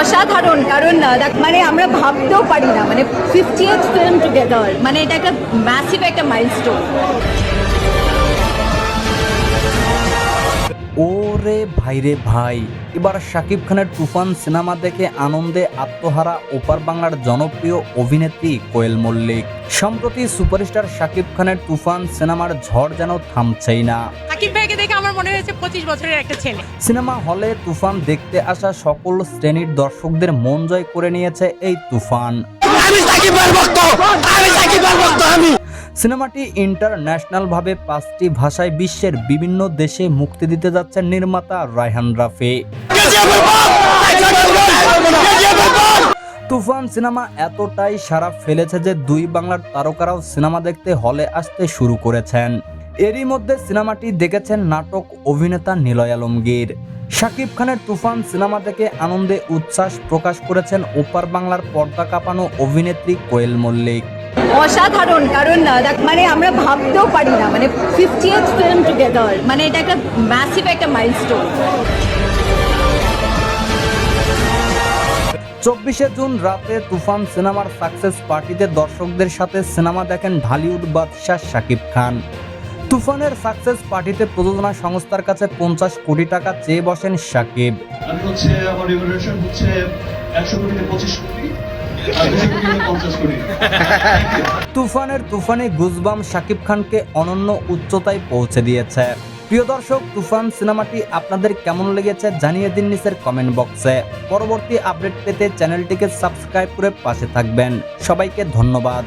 অসাধারণ কারণ দেখ মানে আমরা ভাবতেও পারি না মানে ফিফটিয়েথ ফিল্ম টুগেদার মানে এটা একটা ম্যাসিভ একটা মাইলস্টোন ওরে ভাইরে ভাই এবার শাকিব খানের তুফান সিনেমা দেখে আনন্দে আত্মহারা ওপার বাংলার জনপ্রিয় অভিনেত্রী কোয়েল মল্লিক। সম্প্রতি সুপারস্টার শাকিব খানের তুফান সিনেমার ঝড় যেন থামছেই না। ভাইকে দেখে আমার মনে হয়েছে পঁচিশ বছরের একটা ছেলে। সিনেমা হলে তুফান দেখতে আসা সকল শ্রেণির দর্শকদের মন জয় করে নিয়েছে এই তুফান। সিনেমাটি ইন্টারন্যাশনাল ভাবে পাঁচটি ভাষায় বিশ্বের বিভিন্ন দেশে মুক্তি দিতে যাচ্ছেন নির্মাতা রায়হান রাফি। তুফান সিনেমা এতটাই সারা ফেলেছে যে দুই বাংলার তারকারাও সিনেমা দেখতে হলে আসতে শুরু করেছেন। এরই মধ্যে সিনেমাটি দেখেছেন নাটক অভিনেতা নিলয় আলমগীর। শাকিব খানের তুফান সিনেমা থেকে আনন্দে উচ্ছ্বাস প্রকাশ করেছেন ওপার বাংলার পর্দা কাঁপানো অভিনেত্রী কোয়েল মল্লিক। অসাধারণ কারণ মানে আমরা ভাবতেও পারি না মানে ফিফটিয়েথ ফিল্ম টুগেদার মানে এটা একটা ম্যাসিভ একটা মাইলস্টোন চব্বিশে জুন রাতে তুফান সিনেমার সাকসেস পার্টিতে দর্শকদের সাথে সিনেমা দেখেন ঢালিউড বাদশাহ শাকিব খান। তুফানের সাকসেস পার্টিতে প্রযোজনা সংস্থার কাছে পঞ্চাশ কোটি টাকা চেয়ে বসেন সাকিব। আমি হচ্ছে আমার রেভলিউশন হচ্ছে একশো কোটিতে পঁচিশ কোটি। আর দুশো কোটি হলে পঞ্চাশ কোটি। তুফানের তুফানে গুজবাম শাকিব খানকে অনন্য উচ্চতায় পৌঁছে দিয়েছে। প্রিয় দর্শক তুফান সিনেমাটি আপনাদের কেমন লেগেছে জানিয়ে দিন নিচের কমেন্ট বক্সে পরবর্তী আপডেট পেতে চ্যানেলটিকে সাবস্ক্রাইব করে পাশে থাকবেন। সবাইকে ধন্যবাদ।